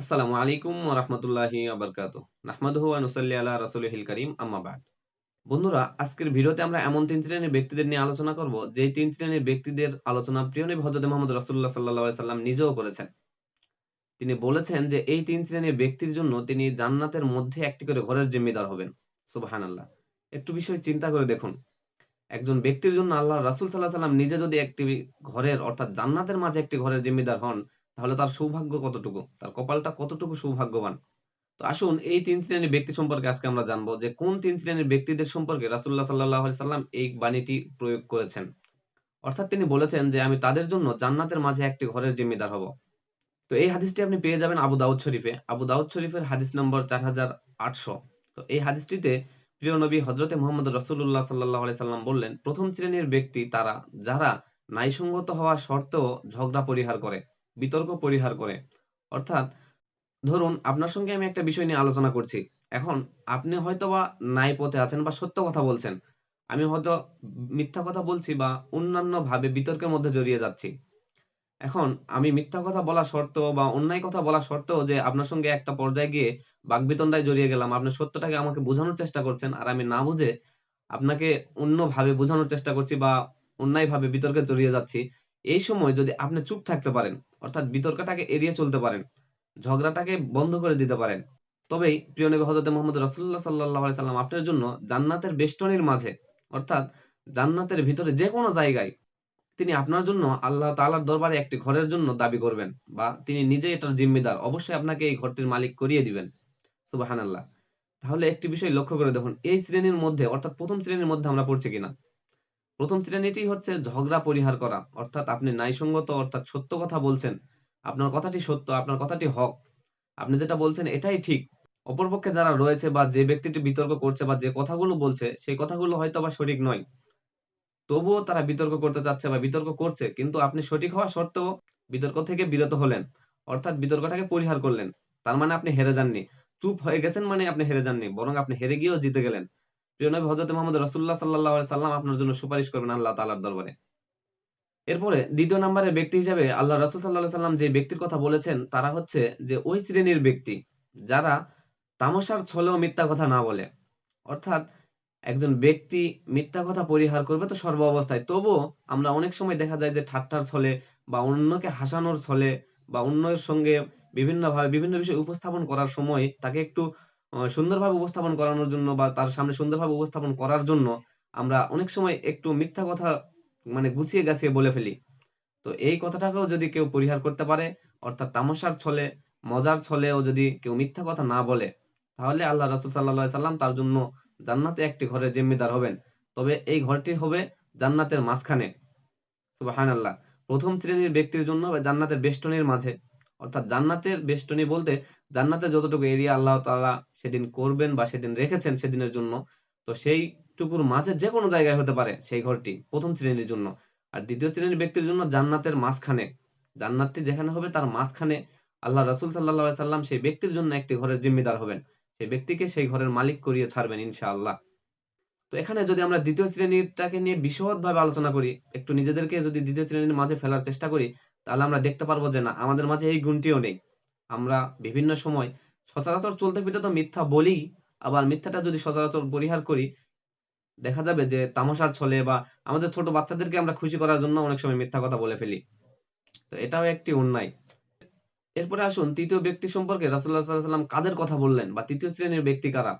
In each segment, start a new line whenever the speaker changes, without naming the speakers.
আসসালামু আলাইকুম ওয়া রাহমাতুল্লাহি ওয়া বারাকাতুহু। নাহমাদুহু ওয়া নুসাল্লি আলা রাসূলিহিল কারীম আম্মা বা'দ। বন্ধুরা আজকের ভিডিওতে আমরা এমন ৩ শ্রেণির ব্যক্তিদের নিয়ে আলোচনা করব যেই ৩ শ্রেণির ব্যক্তিদের আলোচনা প্রিয় নবী হযরত মুহাম্মদ রাসূলুল্লাহ সাল্লাল্লাহু আলাইহি সাল্লাম নিজেও করেছেন। তিনি বলেছেন যে এই তিন শ্রেণির ব্যক্তির জন্য তিনি জান্নাতের মধ্যে একটি করে ঘরের জিম্মিদার হবেন। সুবহানাল্লাহ। একটু বিষয় চিন্তা করে দেখুন। একজন ব্যক্তির জন্য আল্লাহর রাসূল সাল্লাল্লাহু আলাইহি সাল্লাম নিজে যদি একটি ঘরের অর্থাৎ জান্নাতের মাঝে একটি ঘরের জিম্মিদার হন, তাহলে তার সৌভাগ্য কতটুকু? তার কপালটা কতটুকু সৌভাগ্যবান? তো আসুন এই ৩ শ্রেণির ব্যক্তি সম্পর্কে আজকে আমরা জানব যে কোন ৩ শ্রেণির ব্যক্তিদের সম্পর্কে রাসূলুল্লাহ সাল্লাল্লাহু আলাইহি সাল্লাম এই বাণীটি প্রয়োগ করেছেন। অর্থাৎ তিনি বলেছেন যে আমি তাদের জন্য জান্নাতের মাঝে একটি ঘরের জিম্মিদার হব। তো এই হাদিসটি আপনি পেয়ে যাবেন আবু দাউদ শরীফে। আবু দাউদ শরীফের হাদিস নম্বর ৪৮০০। তো এই হাদিসটিতে প্রিয় নবী হজরতে মুহাম্মদ রসুল্লাহ আলাইহি সাল্লাম বললেন, প্রথম শ্রেণির ব্যক্তি তারা যারা ন্যায়সঙ্গত হওয়া সত্ত্বেও ঝগড়া পরিহার করে, বিতর্ক পরিহার করে। অর্থাৎ, ধরুন, আপনার সঙ্গে আমি একটা বিষয় নিয়ে আলোচনা করছি। এখন, আপনি হয়তোবা ন্যায় পথে আছেন বা সত্য কথা বলছেন। আমি হয়তো মিথ্যা কথা বলছি বা অন্যান্যভাবে বিতর্কের মধ্যে জড়িয়ে যাচ্ছি। এখন, আমি মিথ্যা কথা বলা সত্ত্বেও বা অন্যায় কথা বলা সত্ত্বেও যে আপনার সঙ্গে একটা পর্যায়ে গিয়ে বাকবিতণ্ডায় জড়িয়ে গেলাম। আপনি সত্যটাকে আমাকে বোঝানোর চেষ্টা করছেন। আর আমি না বুঝে আপনাকে অন্যভাবে বোঝানোর চেষ্টা করছি বা অন্যায়ভাবে বিতর্কে জড়িয়ে যাচ্ছি। এই সময় যদি আপনি চুপ থাকতে পারেন, অর্থাৎ বিতর্কটাকে এড়িয়ে চলতে পারেন, ঝগড়াটাকে বন্ধ করে দিতে পারেন। তবেই প্রিয় নবী হযরত মুহাম্মদ রাসূলুল্লাহ সাল্লাল্লাহু আলাইহি সাল্লাম আপনার জন্য জান্নাতের বেষ্টনীর মাঝে অর্থাৎ জান্নাতের ভিতরে যেকোনো জায়গায় তিনি আপনার জন্য আল্লাহ তাআলার দরবারে একটি ঘরের জন্য দাবি করবেন বা তিনি নিজেই এটার জিম্মিদার। অবশ্যই আপনাকে এই ঘরটির মালিক করিয়ে দিবেন। সুবহানাল্লাহ। তাহলে একটি বিষয় লক্ষ্য করে দেখুন এই শ্রেণির মধ্যে অর্থাৎ প্রথম শ্রেণির মধ্যে আমরা পড়ছি কিনা? ১ম শ্রেণীটি হচ্ছে ঝগড়া পরিহার করা। অর্থাৎ আপনি ন্যায়সঙ্গত অর্থাৎ সত্য কথা বলছেন। আপনার কথাটি সত্য, আপনার কথাটি হক। আপনি যেটা বলছেন এটাই ঠিক। অপরপক্ষে যারা রয়েছে বা যে ব্যক্তিটি বিতর্ক করছে বা যে কথাগুলো বলছে সেই কথাগুলো হয়তো বা সঠিক নয়। তবুও তারা বিতর্ক করতে চাচ্ছে বা বিতর্ক করছে। কিন্তু আপনি সঠিক হওয়া সত্ত্বেও বিতর্ক থেকে বিরত হলেন। অর্থাৎ বিতর্কটাকে পরিহার করলেন। তার মানে আপনি হেরে যাননি। চুপ হয়ে গেছেন মানে আপনি হেরে যাননি। বরং আপনি হেরে গিয়েও জিতে গেলেন। হযরত মুহাম্মদ রাসূলুল্লাহ সাল্লাল্লাহু সাল্লাম আপনার জন্য সুপারিশ করবেন আল্লাহ তাআলার দরবারে। এরপরে ২য় নাম্বারের ব্যক্তি হিসেবে আল্লাহ রাসূল আলাইহি সাল্লাম যে ব্যক্তির কথা বলেছেন, তারা হচ্ছে যে ওই শ্রেণির ব্যক্তি যারা ছলেও মিথ্যা কথা না বলে। অর্থাৎ একজন ব্যক্তি মিথ্যা কথা পরিহার করবে তো সর্ব অবস্থায়। তবুও আমরা অনেক সময় দেখা যায় যে ঠাট্টার ছলে বা অন্যকে হাসানোর ছলে বা অন্যের সঙ্গে বিভিন্নভাবে বিভিন্ন বিষয় উপস্থাপন করার সময় তাকে একটু সুন্দরভাবে উপস্থাপন করানোর জন্য বা তার সামনে সুন্দরভাবে উপস্থাপন করার জন্য আমরা অনেক সময় একটু মিথ্যা কথা মানে গুছিয়ে গাছিয়ে বলে ফেলি। তো এই কথাটাকেও যদি কেউ পরিহার করতে পারে অর্থাৎ তামাশার ছলে, মজার ছলেও যদি কেউ মিথ্যা কথা না বলে, তাহলে আল্লাহ রাসূল আলাইহি সাল্লাম তার জন্য জান্নাতে একটি ঘরের জিম্মিদার হবেন। তবে এই ঘরটি হবে জান্নাতের মাঝখানে। সুবহানাল্লাহ। ১ম শ্রেণির ব্যক্তির জন্য জান্নাতের বেষ্টনীর মাঝে। অর্থাৎ জান্নাতের বেষ্টনী বলতে জান্নাতে যতটুকু এরিয়া আল্লাহ তাআলা সেদিন করবেন বা সেদিন রেখেছেন সেদিনের জন্য। তো সেইটুকুর মাঝে যেকোনো জায়গায় হতে পারে সেই ঘরটি প্রথম শ্রেণির জন্য। আর দ্বিতীয় শ্রেণির ব্যক্তির জন্য জান্নাতের মাঝখানে। জান্নাতটি যেখানে হবে তার মাঝখানে আল্লাহ রাসূল আলাইহি সাল্লাম সেই ব্যক্তির জন্য একটি ঘরের জিম্মিদার হবেন। সেই ব্যক্তিকে সেই ঘরের মালিক করিয়ে ছাড়বেন ইনশাআল্লাহ। তো এখানে যদি আমরা দ্বিতীয় শ্রেণীরটাকে নিয়ে বিশদভাবে আলোচনা করি, একটু নিজেদেরকে যদি দ্বিতীয় শ্রেণির মাঝে ফেলার চেষ্টা করি, তাহলে আমরা দেখতে পারব যে না আমাদের মাঝে এই গুণটিও নেই। আমরা বিভিন্ন সময় সচরাচর চলতে ফিরতে তো মিথ্যা বলি, আবার মিথ্যাটা যদি সচরাচর পরিহার করি, দেখা যাবে যে তামাশার ছলে বা আমাদের ছোট বাচ্চাদেরকে আমরা খুশি করার জন্য অনেক সময় মিথ্যা কথা বলে ফেলি। তো এটাও একটি অন্যায়। এরপরে আসুন তৃতীয় ব্যক্তি সম্পর্কে আলাইহি সাল্লাম কাদের কথা বললেন বা তৃতীয় শ্রেণির ব্যক্তি কারা?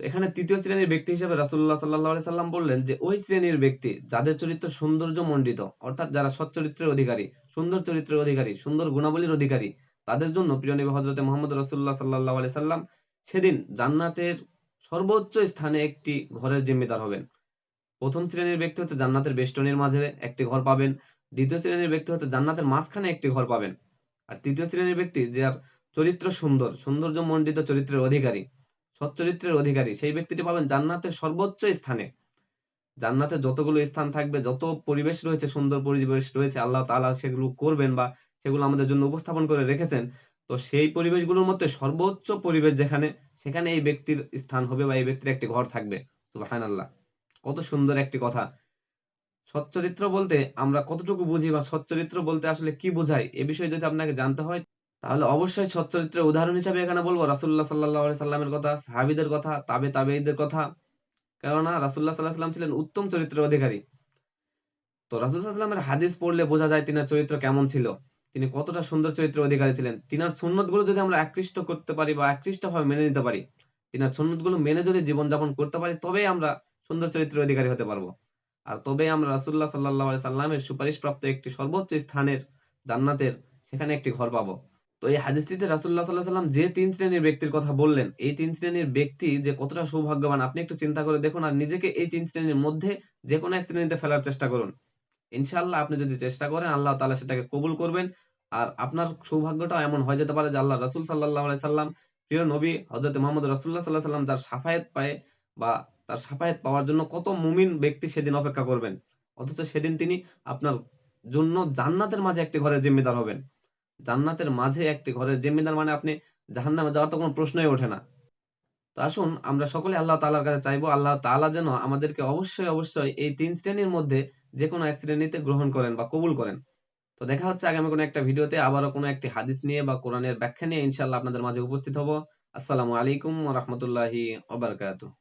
এখানে তৃতীয় শ্রেণির ব্যক্তি হিসেবে রাসূলুল্লাহ সাল্লাল্লাহু আলাইহি সাল্লাম বললেন যে ওই শ্রেণির ব্যক্তি যাদের চরিত্র সৌন্দর্যমণ্ডিত অর্থাৎ যারা সৎ চরিত্রের অধিকারী, সুন্দর চরিত্রের অধিকারী, সুন্দর গুণাবলীর অধিকারী, তাদের জন্য প্রিয় নবী হযরতে মুহাম্মদ রাসূলুল্লাহ সাল্লাল্লাহু আলাইহি সাল্লাম সেদিন জান্নাতের সর্বোচ্চ স্থানে একটি ঘরের জিম্মিদার হবেন। প্রথম শ্রেণির ব্যক্তি হচ্ছে জান্নাতের বেষ্টনীর মাঝে একটি ঘর পাবেন। দ্বিতীয় শ্রেণির ব্যক্তি হচ্ছে জান্নাতের মাঝখানে একটি ঘর পাবেন। আর তৃতীয় শ্রেণির ব্যক্তি যার চরিত্র সুন্দর, সৌন্দর্য সৌন্দর্যমণ্ডিত চরিত্রের অধিকারী, সৎ চরিত্রের অধিকারী সেই ব্যক্তিটি পাবেন জান্নাতের সর্বোচ্চ স্থানে। জান্নাতে যতগুলো স্থান থাকবে, যত পরিবেশ রয়েছে, সুন্দর পরিবেশ রয়েছে আল্লাহ তাআলা সেগুলো করবেন বা সেগুলো আমাদের জন্য উপস্থাপন করে রেখেছেন। তো সেই পরিবেশগুলোর মধ্যে সর্বোচ্চ পরিবেশ যেখানে, সেখানে এই ব্যক্তির স্থান হবে বা এই ব্যক্তির একটি ঘর থাকবে। সুবহানাল্লাহ। কত সুন্দর একটি কথা। সচ্চরিত্র বলতে আমরা কতটুকু বুঝি বা সচ্চরিত্র বলতে আসলে কি বোঝায়? এ বিষয়ে যদি আপনাকে জানতে হয়, তাহলে অবশ্যই সৎ চরিত্রের উদাহরণ হিসাবে এখানে বলব রাসূলুল্লাহ সাল্লাল্লাহু আলাইহি সাল্লামের কথা, সাহাবীদের কথা, তাবে তাবেঈদের কথা। কেননা রাসূলুল্লাহ সাল্লাল্লাহু আলাইহি সাল্লাম ছিলেন উত্তম চরিত্রের অধিকারী। তো রাসূল সাল্লাল্লাহু আলাইহি সাল্লামের হাদিস পড়লে বোঝা যায় তিনার চরিত্র কেমন ছিল। তিনি কতটা সুন্দর চরিত্রের অধিকারী ছিলেন। তিনার সুন্নতগুলো যদি আমরা আকৃষ্ট করতে পারি বা আকৃষ্টভাবে মেনে নিতে পারি, তিনার সুন্নতগুলো মেনে যদি জীবনযাপন করতে পারি তবেই আমরা সুন্দর চরিত্রের অধিকারী হতে পারব। আর তবেই আমরা রাসূলুল্লাহ সাল্লাল্লাহু আলাইহি সাল্লামের সুপারিশপ্রাপ্ত একটি সর্বোচ্চ স্থানের জান্নাতের সেখানে একটি ঘর পাবো। তো এই হাদিসটিতে রাসূলুল্লাহ সাল্লাল্লাহু আলাইহি সাল্লাম যে তিন শ্রেণির ব্যক্তির কথা বললেন, এই ৩ শ্রেণির ব্যক্তি যে কতটা সৌভাগ্যবান আপনি একটু চিন্তা করে দেখুন আর নিজেকে এই ৩ শ্রেণির মধ্যে যেকোনো এক শ্রেণীতে ফেলার চেষ্টা করুন। ইনশাআল্লাহ আপনি যদি চেষ্টা করেন আল্লাহ তাআলা সেটাকে কবুল করবেন। আর আপনার সৌভাগ্যটাও এমন হয়ে যেতে পারে যে আল্লাহর রাসূল আলাইহি সাল্লাম, প্রিয় নবী হযরত মুহাম্মদ রাসূলুল্লাহ সাল্লাল্লাহু আলাইহি সাল্লাম যার শাফায়াত পায় বা তার শাফায়াত পাওয়ার জন্য কত মুমিন ব্যক্তি সেদিন অপেক্ষা করবেন। অথচ সেদিন তিনি আপনার জন্য জান্নাতের মাঝে একটি ঘরের জিম্মিদার হবেন। জান্নাতের মাঝে একটি ঘরের জিম্মিদার মানে আপনি জাহান্নামে যাওয়ার তো কোনো প্রশ্নই ওঠে না। তো আসুন আমরা সকলে আল্লাহ তাআলার কাছে চাইব আল্লাহ তাআলা যেন আমাদেরকে অবশ্যই, অবশ্যই এই তিন শ্রেণির মধ্যে যেকোনো এক শ্রেণীতে গ্রহণ করেন বা কবুল করেন। তো দেখা হচ্ছে আগামী কোনো একটা ভিডিওতে আবারও কোনো একটি হাদিস নিয়ে বা কোরআনের ব্যাখ্যা নিয়ে ইনশাল্লাহ আপনাদের মাঝে উপস্থিত হব। আসসালামু আলাইকুম রাহমাতুল্লাহি ওয়া বারাকাতুহু।